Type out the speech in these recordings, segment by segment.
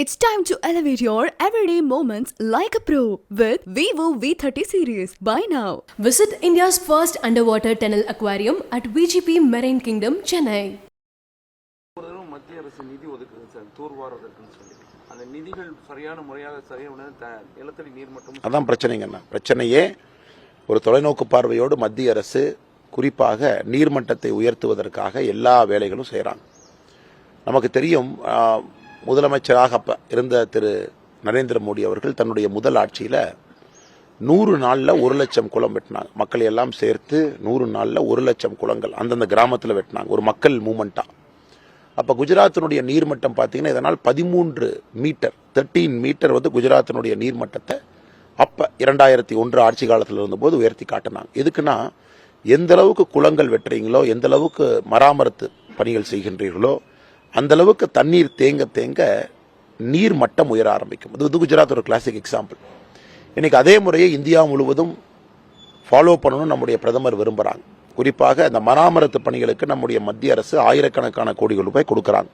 It's time to elevate your everyday moments like a pro with Vivo V30 series. Buy now. Visit India's first underwater tunnel aquarium at VGP Marine Kingdom, Chennai. ஒவ்வொருவரும் மத்திய அரசு நிதி ஒதுக்குது sir தூர்வாரதற்குன்னு சொல்லி அந்த நிதிகள் சரியான முறையாக சரியான நிலத்தடி நீர்மட்டம் அதான் பிரச்சனைங்கண்ணா பிரச்சனையே ஒரு தொலைநோக்கு பார்வையோடு மத்திய அரசு குறிப்பாக நீர்மட்டத்தை உயர்த்துவதற்காக எல்லா வேலைகளும் செய்கிறாங்க நமக்கு தெரியும் முதலமைச்சராக இருந்த திரு நரேந்திர மோடி அவர்கள் தன்னுடைய முதல் ஆட்சியில் நூறு நாளில் ஒரு லட்சம் குளம் வெட்டினாங்க. மக்களை எல்லாம் சேர்த்து நூறு நாளில் ஒரு லட்சம் குளங்கள் அந்தந்த கிராமத்தில் வெட்டினாங்க. ஒரு மக்கள் மூமெண்ட்டாக அப்போ குஜராத்தினுடைய நீர்மட்டம் பார்த்தீங்கன்னா இதனால் பதிமூன்று மீட்டர் தேர்ட்டீன் மீட்டர் வந்து குஜராத்தினுடைய நீர்மட்டத்தை அப்போ இரண்டாயிரத்தி ஒன்று ஆட்சி காலத்தில் இருந்தபோது உயர்த்தி காட்டினாங்க. எதுக்குன்னா எந்த அளவுக்கு குளங்கள் வெட்டுறீங்களோ எந்த அளவுக்கு பணிகள் செய்கின்றீர்களோ அந்த அளவுக்கு தண்ணீர் தேங்க தேங்க நீர் மட்டம் உயர ஆரம்பிக்கும். இது வந்து குஜராத் ஒரு கிளாசிக் எக்ஸாம்பிள் இன்றைக்கி அதே முறையை இந்தியா முழுவதும் ஃபாலோ பண்ணணும்னு நம்முடைய பிரதமர் விரும்புகிறாங்க குறிப்பாக இந்த மராமரத்து பணிகளுக்கு நம்முடைய மத்திய அரசு ஆயிரக்கணக்கான கோடிகள் ரூபாய் கொடுக்குறாங்க.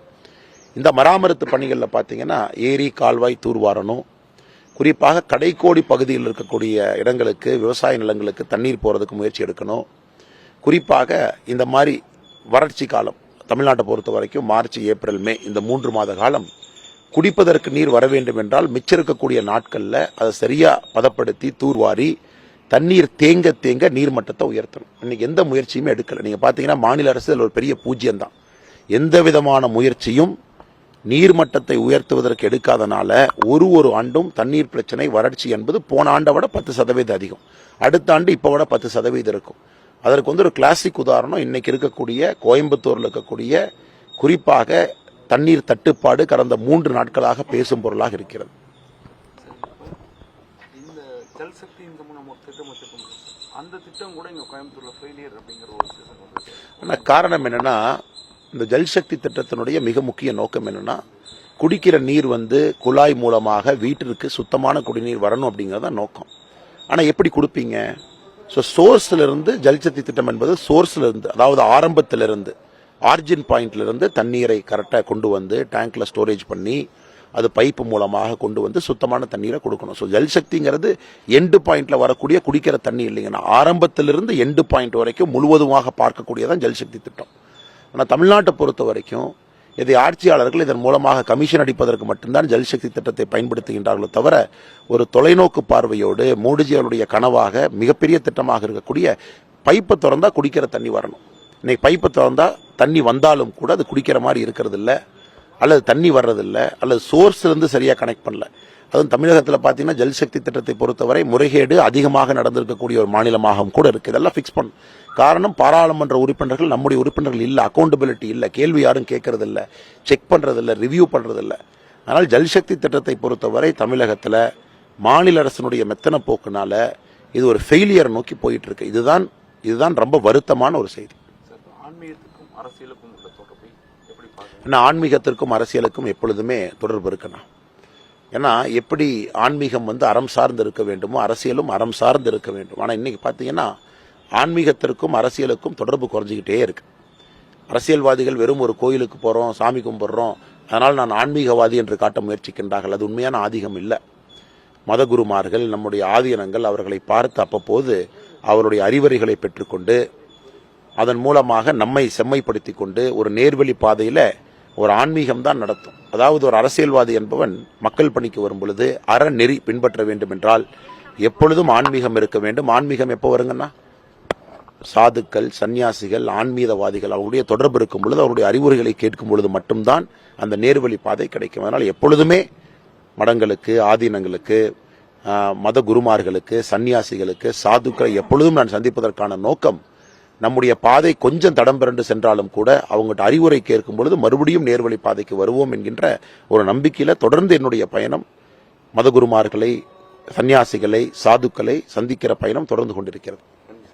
இந்த மராமரத்து பணிகளில் பார்த்தீங்கன்னா ஏரி கால்வாய் தூர்வாரணும் குறிப்பாக கடைக்கோடி பகுதியில் இருக்கக்கூடிய இடங்களுக்கு விவசாய நிலங்களுக்கு தண்ணீர் போகிறதுக்கு முயற்சி எடுக்கணும். குறிப்பாக இந்த மாதிரி வறட்சி காலம் தமிழ்நாட்டை பொறுத்த வரைக்கும் மார்ச் ஏப்ரல் மே இந்த மூன்று மாத காலம் குடிப்பதற்கு நீர் வர வேண்டும் என்றால் மிச்சம் இருக்கக்கூடிய நாட்களில் அதை சரியாக பதப்படுத்தி தூர்வாரி தண்ணீர் தேங்க தேங்க நீர்மட்டத்தை உயர்த்தணும். இன்னைக்கு எந்த முயற்சியுமே எடுக்கலை. நீங்கள் பார்த்தீங்கன்னா மாநில அரசு அதில் ஒரு பெரிய பூஜ்யம் தான் எந்த விதமான முயற்சியும் நீர்மட்டத்தை உயர்த்துவதற்கு எடுக்காதனால ஒரு ஒரு ஆண்டும் தண்ணீர் பிரச்சனை வறட்சி என்பது போன ஆண்டை விட பத்து சதவீதம் அதிகம். அடுத்த ஆண்டு இப்போ விட பத்து சதவீதம் இருக்கும். அதற்கு வந்து ஒரு கிளாசிக் உதாரணம். இன்னைக்கு இருக்கக்கூடிய கோயம்புத்தூர்ல இருக்கக்கூடிய குறிப்பாக தண்ணீர் தட்டுப்பாடு கடந்த மூன்று நாட்களாக பேசும் பொருளாக இருக்கிறது. அந்த திட்டம் கூட இங்க கோயம்புத்தூர்ல ஃபெயிலியர் அப்படிங்கிற ஒரு சீசன் வந்து ஆனா காரணம் என்னன்னா இந்த ஜல்சக்தி திட்டத்தினுடைய மிக முக்கிய நோக்கம் என்னன்னா குடிக்கிற நீர் வந்து குழாய் மூலமாக வீட்டிற்கு சுத்தமான குடிநீர் வரணும் அப்படிங்கறது தான் நோக்கம். ஆனா எப்படி கொடுப்பீங்க? ஸோ சோர்ஸ்ல இருந்து ஜல்சக்தி திட்டம் என்பது சோர்ஸ்ல இருந்து அதாவது ஆரம்பத்திலிருந்து இருந்து ஆர்ஜின் பாயிண்ட்லேருந்து தண்ணீரை கரெக்டாக கொண்டு வந்து டேங்க்கில் ஸ்டோரேஜ் பண்ணி அது பைப்பு மூலமாக கொண்டு வந்து சுத்தமான தண்ணீரை கொடுக்கணும். ஸோ ஜல்சக்திங்கிறது எண்டு பாயிண்ட்ல வரக்கூடிய குடிக்கிற தண்ணி இல்லைங்கன்னா ஆரம்பத்திலிருந்து எண்டு பாயிண்ட் வரைக்கும் முழுவதுமாக பார்க்கக்கூடியதான் ஜல்சக்தி திட்டம். ஆனால் தமிழ்நாட்டை பொறுத்த வரைக்கும் இதை ஆட்சியாளர்கள் இதன் மூலமாக கமிஷன் அடிப்பதற்கு மட்டும்தான் ஜல்சக்தி திட்டத்தை பயன்படுத்துகின்றார்களோ தவிர ஒரு தொலைநோக்கு பார்வையோடு மோடிஜி கனவாக மிகப்பெரிய திட்டமாக இருக்கக்கூடிய பைப்பை திறந்தா குடிக்கிற தண்ணி வரணும். இன்னைக்கு பைப்பை திறந்தா தண்ணி வந்தாலும் கூட அது குடிக்கிற மாதிரி இருக்கிறது இல்லை அல்லது தண்ணி வர்றதில்ல அல்லது சோர்ஸ்லேருந்து சரியாக கனெக்ட் பண்ணல. அதுவும் தமிழகத்தில் பார்த்தீங்கன்னா ஜல்சக்தி திட்டத்தை பொறுத்தவரை முறைகேடு அதிகமாக நடந்திருக்கக்கூடிய ஒரு மாநிலமாகவும் கூட இருக்கு. இதெல்லாம் ஃபிக்ஸ் பண்ணும் காரணம் பாராளுமன்ற உறுப்பினர்கள் நம்முடைய உறுப்பினர்கள் இல்லை அக்கௌண்டபிலிட்டி இல்லை கேள்வி யாரும் கேட்கறதில்ல செக் பண்ணுறதில்ல ரிவ்யூ பண்ணுறதில்ல அதனால் ஜல்சக்தி திட்டத்தை பொறுத்தவரை தமிழகத்தில் மாநில அரசினுடைய மெத்தன போக்குனால இது ஒரு ஃபெயிலியர் நோக்கி போயிட்டு இருக்கு. இதுதான் இதுதான் ரொம்ப வருத்தமான ஒரு செய்தி. ஆன்மீகத்துக்கும் அரசியலுக்கும் உள்ள தொடர்பை எப்படி பார்க்குறீங்க ஏன்னா ஆன்மீகத்திற்கும் அரசியலுக்கும் எப்பொழுதுமே தொடர்பு இருக்கணும். ஏன்னா எப்படி ஆன்மீகம் வந்து அறம் சார்ந்து இருக்க வேண்டுமோ அரசியலும் அறம் சார்ந்து இருக்க வேண்டும். ஆனால் இன்னைக்கு பார்த்தீங்கன்னா ஆன்மீகத்திற்கும் அரசியலுக்கும் தொடர்பு குறைஞ்சிக்கிட்டே இருக்கு. அரசியல்வாதிகள் வெறும் ஒரு கோயிலுக்கு போகிறோம் சாமி கும்பிட்றோம் அதனால் நான் ஆன்மீகவாதி என்று காட்ட முயற்சிக்கின்றார்கள். அது உண்மையான ஆதிகம் இல்லை. மதகுருமார்கள் நம்முடைய ஆதீனங்கள் அவர்களை பார்த்து அவ்வப்போது அவருடைய அறிவுரைகளை பெற்றுக்கொண்டு அதன் மூலமாக நம்மை செம்மைப்படுத்தி கொண்டு ஒரு நேர்வழி பாதையில் ஒரு ஆன்மீகம் தான் நடத்தும். அதாவது ஒரு அரசியல்வாதி என்பவன் மக்கள் பணிக்கு வரும் பொழுது அறநெறி பின்பற்ற வேண்டும் என்றால் எப்பொழுதும் ஆன்மீகம் இருக்க வேண்டும். ஆன்மீகம் எப்போ வருங்கன்னா? சாதுக்கள் சன்னியாசிகள் ஆன்மீகவாதிகள் அவருடைய தொடர்பு இருக்கும் பொழுது அவருடைய அறிவுரைகளை கேட்கும் பொழுது மட்டும்தான் அந்த நேர்வழி பாதை கிடைக்கும். அதனால் எப்பொழுதுமே மடங்களுக்கு ஆதீனங்களுக்கு மத குருமார்களுக்கு சந்நியாசிகளுக்கு சாதுக்களை எப்பொழுதும் நான் சந்திப்பதற்கான நோக்கம் நம்முடைய பாதை கொஞ்சம் தடம் பிறண்டு சென்றாலும் கூட அவங்ககிட்ட அறிவுரை கேட்கும் பொழுது மறுபடியும் நேர்வழி பாதைக்கு வருவோம் என்கின்ற ஒரு நம்பிக்கையில தொடர்ந்து என்னுடைய பயணம் மதகுருமார்களை சந்நியாசிகளை சாதுக்களை சந்திக்கிற பயணம் தொடர்ந்து கொண்டிருக்கிறது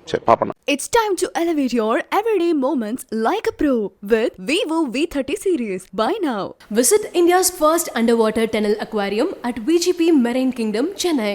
சரி Pappanna It's time to elevate your everyday moments like a pro with Vivo V30 series. Buy now. Visit India's first underwater tunnel aquarium at VGP Marine Kingdom, Chennai.